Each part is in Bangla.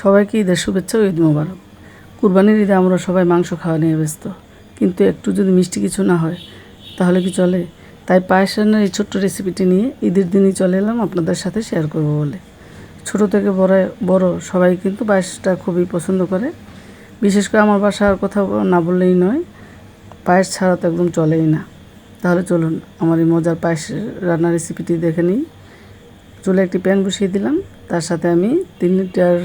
সবাইকে ঈদের শুভেচ্ছা ও ঈদ মোবারক। কুরবানির ঈদে আমরা সবাই মাংস খাওয়া নিয়ে ব্যস্ত। কিন্তু একটু যদি মিষ্টি কিছু না হয়, তাহলে কি চলে? তাই পায়েস রান্নার এই ছোট্ট রেসিপিটি নিয়ে ঈদের দিনই চলে এলাম আপনাদের সাথে শেয়ার করব বলে। ছোট থেকে বড় বড় সবাই কিন্তু পায়েসটা খুবই পছন্দ করে। বিশেষ করে আমার বাসার কথা না বললেই নয় পায়েস ছাড়া তো একদম চলেই না। তাহলে চলুন, আমার এই মজার পায়েস রান্নার রেসিপিটি দেখে নিই। চুলে একটি প্যান বসিয়ে দিলাম। তার সাথে আমি তিন লিটার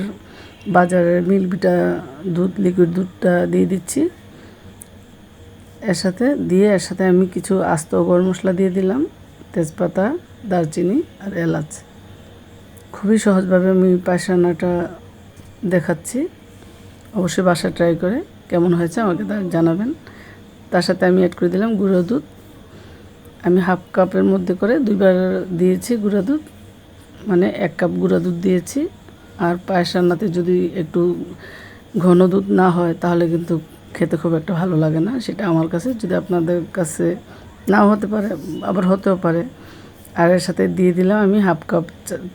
বাজারের মিল্কবিটা দুধ লিকুইড দুধটা দিয়ে দিচ্ছি। এর সাথে দিয়ে এর সাথে আমি কিছু আস্ত গরম মশলা দিয়ে দিলাম। তেজপাতা, দারচিনি আর এলাচ। খুবই সহজভাবে আমি পায়েস রান্নাটা দেখাচ্ছি। অবশ্যই বাসা ট্রাই করে কেমন হয়েছে আমাকে তা জানাবেন। তার সাথে আমি অ্যাড করে দিলাম গুঁড়ো দুধ। আমি হাফ কাপের মধ্যে করে দুইবার দিয়েছি গুঁড়ো দুধ। মানে এক কাপ গুঁড়া দুধ দিয়েছি। আর পায়েস রান্নাতে যদি একটু ঘন দুধ না হয়, তাহলে কিন্তু খেতে খুব একটা ভালো লাগে না। সেটা আমার কাছে, যদি আপনাদের কাছে নাও হতে পারে, আবার হতেও পারে। আর এর সাথে দিয়ে দিলাম আমি হাফ কাপ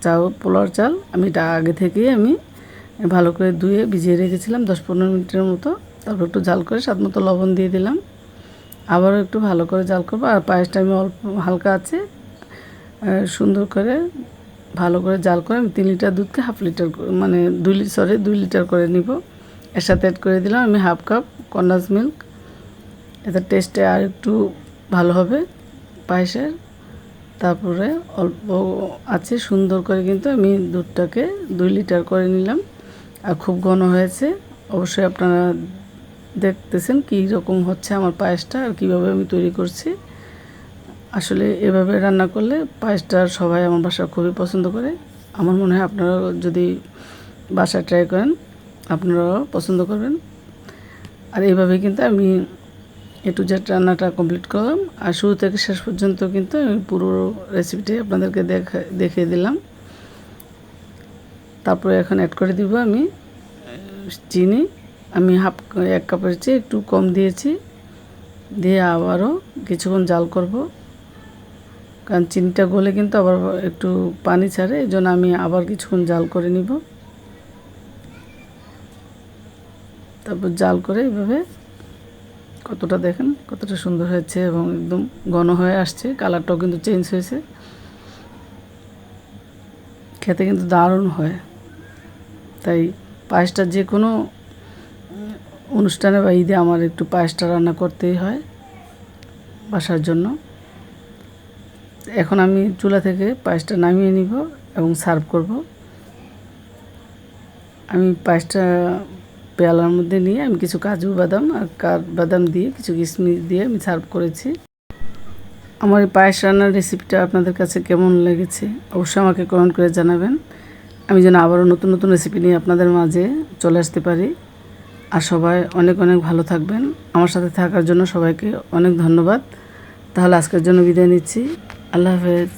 চাউ পোলার চাল। আমি এটা আগে থেকেই আমি ভালো করে ধুয়ে ভিজিয়ে রেখেছিলাম দশ পনেরো মিনিটের মতো। তারপর একটু জাল করে স্বাদ মতো লবণ দিয়ে দিলাম। আবারও একটু ভালো করে জাল করব। আর পায়েসটা আমি অল্প, হালকা আছে। সুন্দর করে ভালো করে জাল করে আমি তিন লিটার দুধকে হাফ লিটার মানে দুই লিটার সরি দুই লিটার করে নিব। এর সাথে অ্যাড করে দিলাম আমি হাফ কাপ কন্ডাস মিল্ক। এতে টেস্টে আর একটু ভালো হবে পায়েসের। তারপরে অল্প আছে, সুন্দর করে কিন্তু আমি দুধটাকে দুই লিটার করে নিলাম। আর খুব ঘন হয়েছে। অবশ্যই আপনারা দেখতেছেন কী রকম হচ্ছে আমার পায়েসটা আর কীভাবে আমি তৈরি করছি। আসলে এভাবে রান্না করলে পায়েসটা সবাই আমার বাসা খুবই পছন্দ করে। আমার মনে হয় আপনারা যদি বাসায় ট্রাই করেন, আপনারাও পছন্দ করবেন। আর এইভাবে কিন্তু আমি একটু জেড রান্নাটা কমপ্লিট করলাম। আর শুরু থেকে শেষ পর্যন্ত কিন্তু আমি পুরো রেসিপিটি আপনাদেরকে দেখা, দেখিয়ে দিলাম। তারপরে এখন অ্যাড করে দিব আমি চিনি। আমি হাফ, এক কাপের চেয়ে একটু কম দিয়েছি। দিয়ে আবারও কিছুক্ষণ জাল করব। কারণ চিনিটা গলে কিন্তু আবার একটু পানি ছাড়ে, এই জন্য আমি আবার কিছুক্ষণ জাল করে নিব। তারপর জাল করে এইভাবে কতটা দেখেন, কতটা সুন্দর হয়েছে এবং একদম ঘন হয়ে আসছে, কালারটাও কিন্তু চেঞ্জ হয়েছে। খেতে কিন্তু দারুণ হয়। তাই পায়েসটা যে কোনো অনুষ্ঠানে বা ঈদে আমার একটু পায়েসটা রান্না করতেই হয় বাসার জন্য। এখন আমি চুলা থেকে পায়েসটা নামিয়ে নিব এবং সার্ভ করব। আমি পায়েসটা পেয়ালার মধ্যে নিয়ে আমি কিছু কাজু বাদাম আর কাঠ বাদাম দিয়ে কিছু কিশমিশ দিয়ে আমি সার্ভ করেছি। আমার এই পায়েস রান্নার রেসিপিটা আপনাদের কাছে কেমন লেগেছে অবশ্যই আমাকে কমেন্ট করে জানাবেন। আমি যেন আবারও নতুন নতুন রেসিপি নিয়ে আপনাদের মাঝে চলে আসতে পারি। আর সবাই অনেক অনেক ভালো থাকবেন। আমার সাথে থাকার জন্য সবাইকে অনেক ধন্যবাদ। তাহলে আজকের জন্য বিদায় নিচ্ছি। আল্লাহ হাফেজ